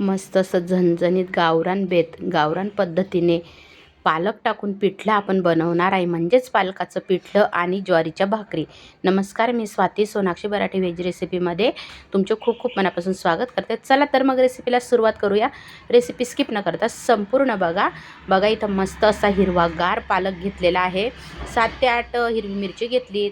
मस्त असं झणझणीत गावरान बेत गावरान पद्धतीने पालक टाकून पिठलं आपण बनवणार आहे. म्हणजेच पालकाचं पिठलं आणि ज्वारीच्या भाकरी. नमस्कार मी स्वाती सोनाक्षी मराठी व्हेज रेसिपीमध्ये तुमचे खूप खूप मनापासून स्वागत करते. चला तर मग रेसिपीला सुरुवात करूया. रेसिपी स्किप न करता संपूर्ण बघा. बघा इथं मस्त असा हिरवागार पालक घेतलेला आहे. सात ते आठ हिरवी मिरची घेतली.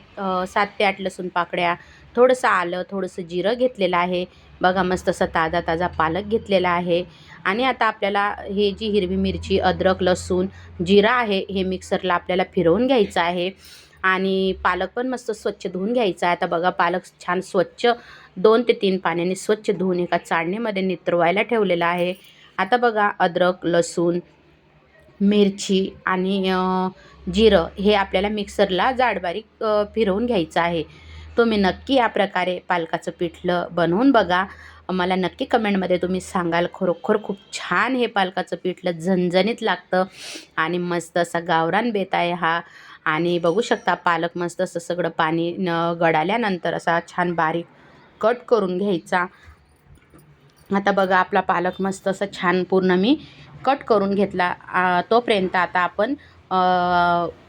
सात ते आठ लसूण पाकड्या थोडंसं आलं थोडंसं जिरं घेतलेलं आहे. बघा मस्त असा ताजा ताजा पालक घेतलेला आहे. आणि आता आपल्याला हे जी हिरवी मिरची अद्रक लसूण जिरा आहे हे मिक्सरला आपल्याला फिरवून घ्यायचं आहे. आणि पालक पण मस्त स्वच्छ धुवून घ्यायचा आहे. आता बघा पालक छान स्वच्छ दोन ते तीन पाण्याने स्वच्छ धुवून एका चाळणीमध्ये नित्रवायला ठेवलेलं आहे. आता बघा अद्रक लसूण मिरची आणि जिरं हे आपल्याला मिक्सरला जाडबारीक फिरवून घ्यायचं आहे. तुम्ही नक्की या प्रकारे पालकाचं पिठलं बनवून बघा. मला नक्की कमेंटमध्ये तुम्ही सांगाल खरोखर खूप छान हे पालकाचं पिठलं झणझणीत लागतं आणि मस्त असा गावरान बेत आहे हा. आणि बघू शकता पालक मस्त असं सगळं पाणी न गळाल्यानंतर असा छान बारीक कट करून घ्यायचा. आता बघा आपला पालक मस्त असं छान पूर्ण मी कट करून घेतला. तोपर्यंत आता आपण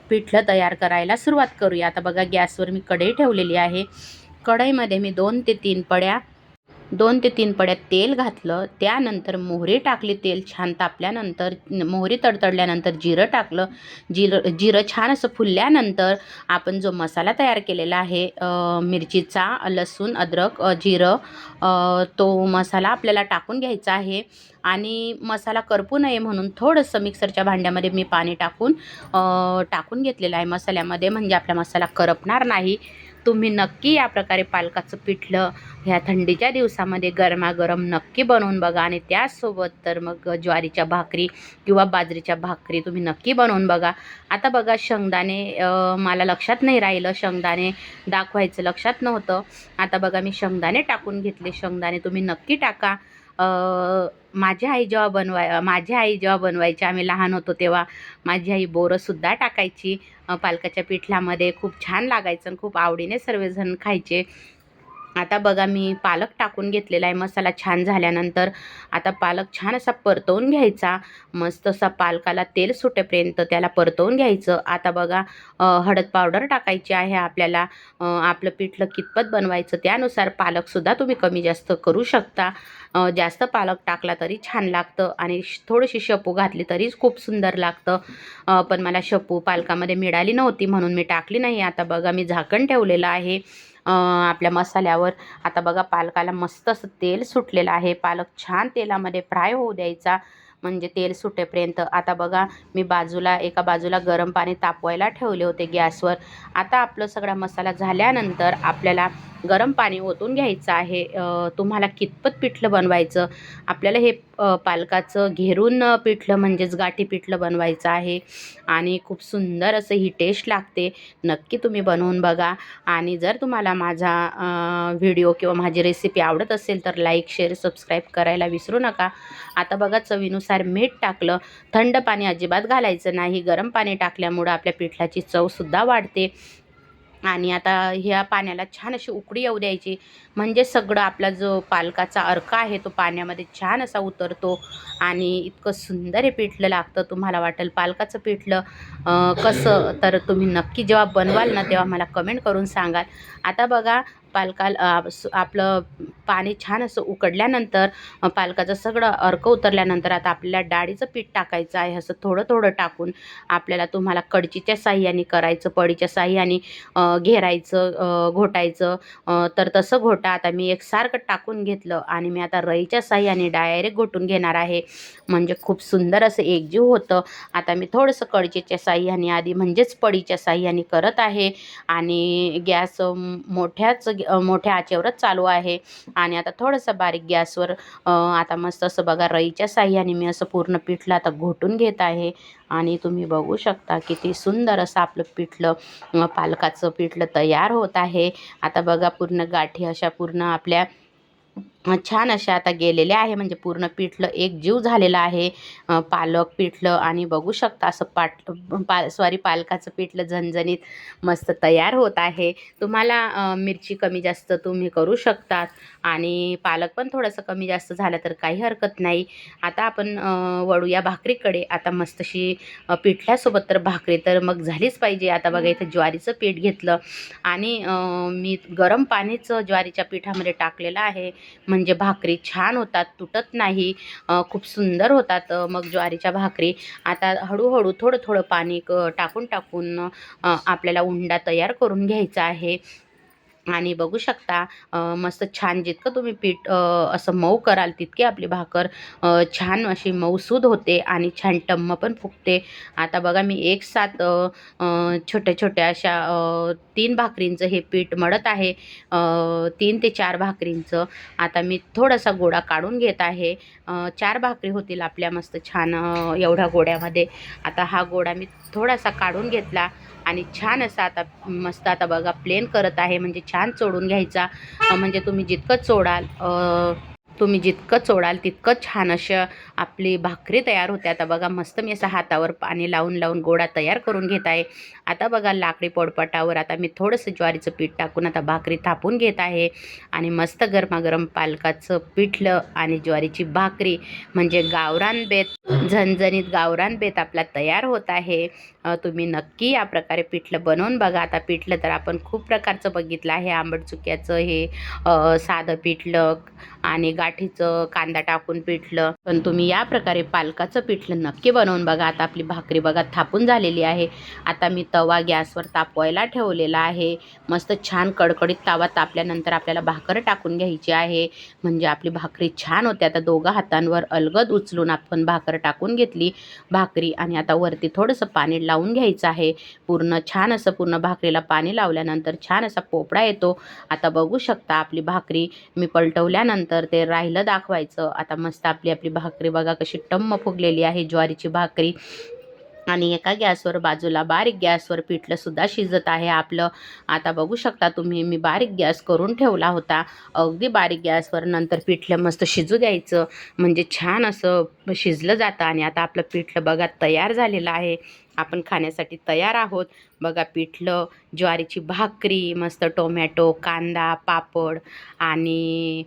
पिठलं तयार करायला सुरुवात करूया. आता बघा गॅसवर मी कढई ठेवलेली आहे. कढईमध्ये मी दोन ते तीन पड्या दोन ते तीन पड्यात तेल घातलं त्यानंतर मोहरी टाकली तेल छान तापल्यानंतर मोहरी तडतडल्यानंतर जिरं टाकलं. जिरं जिरं छान असं फुलल्यानंतर आपण जो मसाला तयार केलेला आहे मिरचीचा लसूण अद्रक जिरं तो मसाला आपल्याला टाकून घ्यायचा आहे. आणि मसाला करपू नये म्हणून थोडंसं मिक्सरच्या भांड्यामध्ये मी पाणी टाकून टाकून घेतलेलं आहे मसाल्यामध्ये. म्हणजे आपला मसाला करपणार नाही. तुम्ही नक्की या प्रकारे पालकाचं पिठलं ह्या थंडीच्या दिवसामध्ये गरमागरम नक्की बनवून बघा. आणि त्याचसोबत तर मग ज्वारीच्या भाकरी किंवा बाजरीच्या भाकरी तुम्ही नक्की बनवून बघा. आता बघा शेंगदाणे मला लक्षात नाही राहिलं. शेंगदाणे दाखवायचं लक्षात नव्हतं. आता बघा मी शेंगदाणे टाकून घेतले. शेंगदाणे तुम्ही नक्की टाका. माझी आई जेव्हा बनवाय माझी आई जेव्हा बनवायची आम्ही लहान होतो तेव्हा माझी आई बोरंसुद्धा टाकायची. पालकाच्या पिठल्यामध्ये खूप छान लागायचं आणि खूप आवडीने सर्वजण खायचे. आता बघा मी पालक टाकून घेतलेला आहे. मसाला छान झाल्यानंतर आता पालक छान असा परतवून घ्यायचा. मस्त असा पालकाला तेल सुटेपर्यंत त्याला परतवून घ्यायचं. आता बघा हळद पावडर टाकायची आहे आपल्याला. आपलं पिठलं कितपत बनवायचं त्यानुसार पालकसुद्धा तुम्ही कमी जास्त करू शकता. जास्त पालक टाकला तरी छान लागतं आणि श- थोडीशी शेपू घातली तरीच खूप सुंदर लागतं. पण मला शपू पालकामध्ये मिळाली नव्हती म्हणून मी टाकली नाही. आता बघा मी झाकण ठेवलेलं आहे. आपल्या मसाल्यावर. आता बघा पालकाला मस्त असं तेल सुटलेलं आहे. पालक छान तेलामध्ये फ्राय होऊ द्यायचा म्हणजे तेल सुटेपर्यंत. आता बघा मी बाजूला एका बाजूला गरम पाणी तापवायला ठेवले होते गॅसवर. आता आपलं सगळा मसाला झाल्यानंतर आपल्याला गरम पाणी ओतून घ्यायचं आहे. तुम्हाला कितपत पिठलं बनवायचं? आपल्याला हे पालकाचं घेरून पिठलं म्हणजेच गाठी पिठलं बनवायचं आहे. आणि खूप सुंदर असं ही टेस्ट लागते. नक्की तुम्ही बनवून बघा. आणि जर तुम्हाला माझा व्हिडिओ किंवा माझी रेसिपी आवडत असेल तर लाईक शेअर सबस्क्राईब करायला विसरू नका. आता बघा चवीनुसार मीठ टाकलं. थंड पाणी अजिबात घालायचं नाही. गरम पाणी टाकल्यामुळं आपल्या पिठलाची चवसुद्धा वाढते. आणि आता ह्या पाण्याला छान अशी उकडी येऊ द्यायची. म्हणजे सगळं आपला जो पालकाचा अर्क आहे तो पाण्यामध्ये छान असा उतरतो आणि इतकं सुंदर हे पिठलं लागतं तुम्हाला वाटेल. पालकाचं पिठलं कसं? तर तुम्ही नक्की जेव्हा बनवाल ना तेव्हा मला कमेंट करून सांगाल. आता बघा पालकाल स- आपलं पाणी छान असं उकडल्यानंतर पालकाचं सगळं अर्क उतरल्यानंतर आता आपल्याला डाळीचं पीठ टाकायचं आहे असं थोडं थोडं टाकून आपल्याला तुम्हाला कडचीच्या साह्याने करायचं पडीच्या साह्याने घेरायचं घोटायचं तर तसं घोटा आता मी एकसारखं टाकून घेतलं आणि मी आता रईच्या साह्याने डायरेक्ट घोटून घेणार आहे. म्हणजे खूप सुंदर असं एकजीव होतं. आता मी थोडंसं कडचीच्या साह्याने आधी म्हणजेच पडीच्या साह्याने करत आहे आणि गॅस मोठ्याच मोठ्या आचेवरच चालू आहे. आणि आता थोडंसं बारीक गॅसवर आता मस्त असं बघा रईच्या साह्याने मी असं पूर्ण पिठलं आता घोटून घेत आहे. आणि तुम्ही बघू शकता किती सुंदर असं आपलं पिठलं पालकाचं पिठलं तयार होत आहे. आता बघा पूर्ण गाठी अशा पूर्ण आपल्या छान अशा आता गेलेल्या आहे. म्हणजे पूर्ण पिठलं एक जीव झालेलं आहे. पालक पिठलं आणि बघू शकता असं पाट पा सॉरी पालकाचं पिठलं झणझणीत मस्त तयार होत आहे. तुम्हाला मिरची कमी जास्त तुम्ही करू शकतात आणि पालक पण थोडंसं कमी जास्त झालं तर काही हरकत नाही. आता आपण वळूया भाकरीकडे. आता मस्तशी पिठल्यासोबत तर भाकरी तर मग झालीच पाहिजे. आता बघा इथं ज्वारीचं पीठ घेतलं आणि मी गरम पाणीच ज्वारीच्या पिठामध्ये टाकलेलं आहे. म्हणजे भाकरी छान होतात तुटत नाही खूप सुंदर होतात मग ज्वारीच्या भाकरी. आता हळूहळू थोडं थोडं पाणी क टाकून टाकून आपल्याला उंडा तयार करून घ्यायचा आहे. आणि बघू शकता मस्त छान जितकं तुम्ही पीठ असं मऊ कराल तितकी आपली भाकर छान अशी मऊसूद होते आणि छान टम्म पण फुगते. आता बघा मी एक साथ छोट्या छोट्या अशा तीन भाकरींचं हे पीठ मळत आहे. तीन ते चार भाकरींचं. आता मी थोडासा गोळा काढून घेत आहे. चार भाकरी होतील आपल्या मस्त छान एवढ्या गोड्यामध्ये. आता हा गोळा मी थोडासा काढून घेतला. आणि छान असा आता मस्त आता बघा प्लेन करत आहे. म्हणजे छान चोडून घ्यायचा. म्हणजे तुम्ही जितकं चोडाल तुम्ही जितकं चोडाल तितकं छान अशा आपली भाकरी तयार होते आता बघा मस्त मी असं हातावर पाणी लावून लावून गोळा तयार करून घेत आहे. आता बघा लाकडी पोडपाटावर आता मी थोडंसं ज्वारीचं पीठ टाकून आता भाकरी थापून घेत आहे. आणि मस्त गरमागरम पालकाचं पिठलं आणि ज्वारीची भाकरी. म्हणजे गावरान बेत झणझणीत गावरान बेत आपला तयार होत आहे. तुम्ही नक्की या प्रकारे पिठलं बनवून बघा. आता पिठलं तर आपण खूप प्रकारचं बघितलं आहे. आंबट चुक्याचं हे साधं पिठलं आणि गाठीचं कांदा टाकून पिठलं. पण तुम्ही या प्रकारे पालकाचं पिठलं नक्की बनवून बघा. आता आपली भाकरी बघा थापून झालेली आहे. आता मी तवा गॅसवर तापवायला ठेवलेला आहे. मस्त छान कडकडीत तवा तापल्यानंतर आपल्याला भाकर टाकून घ्यायची आहे. म्हणजे आपली भाकरी छान होते. आता दोघं हातांवर अलगद उचलून आपण भाकर टाकून घेतली. भाकरी आणि आता वरती थोडंसं पाणी लावून लावून घ्यायचं आहे. पूर्ण छान असं पूर्ण भाकरीला पाणी लावल्यानंतर छान असा पोपडा येतो. आता बघू शकता आपली भाकरी मी पलटवल्यानंतर ते राहिलं दाखवायचं. आता मस्त आपली आपली भाकरी बघा कशी टम्म फुगलेली आहे ज्वारीची भाकरी. आणि एका गॅसवर बाजूला बारीक गॅसवर पिठलंसुद्धा शिजत आहे. आपलं आता बघू शकता तुम्ही मी बारीक गॅस करून ठेवला होता. अगदी बारीक गॅसवर नंतर पिठलं मस्त शिजू द्यायचं. म्हणजे छान असं शिजलं जातं आणि आता आपलं पिठलं बघा तयार झालेलं आहे. आपण खाण्यासाठी तयार आहोत. बघा पिठलं ज्वारीची भाकरी मस्त टोमॅटो कांदा पापड आणि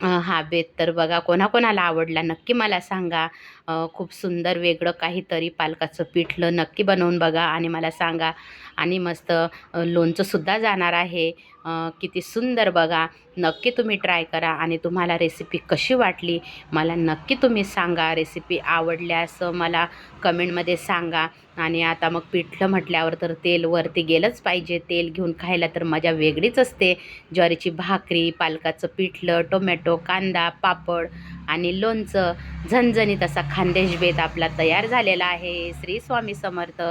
हा बेत तर बघा कोणाकोणाला आवडला नक्की मला सांगा. खूप सुंदर वेगळं काहीतरी पालकाचं पिठलं नक्की बनवून बघा आणि मला सांगा. आणि मस्त लोणचंसुद्धा जाणार आहे. किती सुंदर बघा. नक्की तुम्ही ट्राय करा आणि तुम्हाला रेसिपी कशी वाटली मला नक्की तुम्ही सांगा. रेसिपी आवडल्यास मला कमेंटमध्ये सांगा. आणि आता मग पिठलं म्हटल्यावर तर तेल वरती गेलंच पाहिजे. तेल घेऊन खायला तर मजा वेगळीच असते. ज्वारीची भाकरी पालकाचं पिठलं टोमॅटो कांदा पापड आणि लोणचं. झणझणीत असा खानदेश बेत आपला तयार झालेला आहे. श्री स्वामी समर्थ.